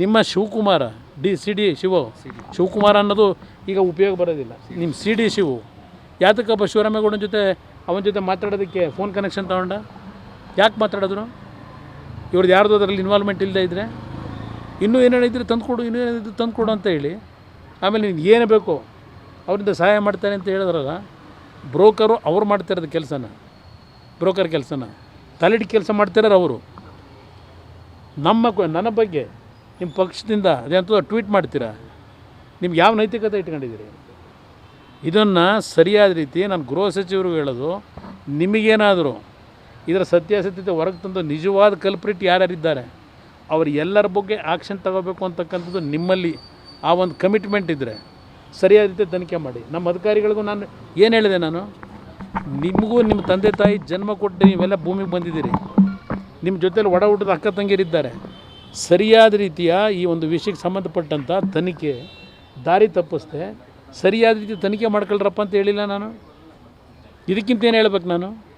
ನಿಮ್ಮ Shivakumar D C D Shiva? Shivakumar ಅನ್ನೋದು ಈಗ ಉಪಯೋಗ ಬರೋದಿಲ್ಲ. ನಿಮ್ಮ ಸಿ ಡಿ ಶಿವು? ಯಾತಕ್ಕಪ್ಪ ಶಿವರಾಮೇಗೌಡನ ಜೊತೆ ಅವನ ಜೊತೆ ಮಾತಾಡೋದಕ್ಕೆ ಫೋನ್ ಕನೆಕ್ಷನ್ ತಗೊಂಡ? ಯಾಕೆ ಮಾತಾಡಿದ್ರು? ಇವ್ರದ್ದು ಯಾರ್ದು ಅದರಲ್ಲಿ ಇನ್ವಾಲ್ವ್ಮೆಂಟ್ ಇಲ್ಲದೆ ಇದ್ದರೆ ಇನ್ನೂ ಏನೇನಿದ್ರೆ ತಂದು ತಂದುಕೊಡು ಇನ್ನೂ ಏನಿದ್ರು ತಂದುಕೊಡು ಅಂತ ಹೇಳಿ. ಆಮೇಲೆ ನೀನು ಏನು ಬೇಕೋ ಅವರಿಂದ ಸಹಾಯ ಮಾಡ್ತಾರೆ ಅಂತ ಹೇಳಿದ್ರಲ್ಲ ಬ್ರೋಕರು ಅವ್ರು ಮಾಡ್ತಿರೋದು ಕೆಲಸನ. ಬ್ರೋಕರ್ ಕೆಲಸನ. ತಲೆಡಿ ಕೆಲಸ ಮಾಡ್ತಿರೋರು ಅವರು. ನಮ್ಮ ನನ್ನ ಬಗ್ಗೆ ನಿಮ್ಮ ಪಕ್ಷದಿಂದ ಅದೇಂತ ಟ್ವೀಟ್ ಮಾಡ್ತೀರಾ? ನಿಮ್ಗೆ ಯಾವ ನೈತಿಕತೆ ಇಟ್ಕೊಂಡಿದ್ದೀರಿ? ಇದನ್ನು ಸರಿಯಾದ ರೀತಿ ನಾನು ಗೃಹ ಸಚಿವರು ಹೇಳೋದು ನಿಮಗೇನಾದರೂ ಇದರ ಸತ್ಯಾಸತ್ಯತೆ ಹೊರಗೆ ತಂದು ನಿಜವಾದ ಕಲ್ಪ್ರಿಟ್ ಯಾರ್ಯಾರಿದ್ದಾರೆ, ಅವ್ರು ಎಲ್ಲರ ಬಗ್ಗೆ ಆ್ಯಕ್ಷನ್ ತಗೋಬೇಕು ಅಂತಕ್ಕಂಥದ್ದು ನಿಮ್ಮಲ್ಲಿ ಆ ಒಂದು ಕಮಿಟ್ಮೆಂಟ್ ಇದ್ದರೆ ಸರಿಯಾದ ರೀತಿ ತನಿಖೆ ಮಾಡಿ. ನಮ್ಮ ಅಧಿಕಾರಿಗಳಿಗೂ ನಾನು ಏನು ಹೇಳಿದೆ ನಾನು? ನಿಮಗೂ ನಿಮ್ಮ ತಂದೆ ತಾಯಿ ಜನ್ಮ ಕೊಟ್ಟು ನೀವೆಲ್ಲ ಭೂಮಿಗೆ ಬಂದಿದ್ದೀರಿ. ನಿಮ್ಮ ಜೊತೇಲಿ ಒಡ ಹುಟ್ಟದ ಅಕ್ಕ ತಂಗಿರಿದ್ದಾರೆ ಸರಿಯಾದ ರೀತಿಯ ಈ ಒಂದು ವಿಷಯಕ್ಕೆ ಸಂಬಂಧಪಟ್ಟಂಥ ತನಿಖೆ ದಾರಿ ತಪ್ಪಿಸ್ದೆ. ಸರಿಯಾದ ರೀತಿ ತನಿಖೆ ಮಾಡ್ಕೊಳ್ರಪ್ಪ ಅಂತ ಹೇಳಿಲ್ಲ ನಾನು. ಇದಕ್ಕಿಂತ ಏನು ಹೇಳ್ಬೇಕು ನಾನು?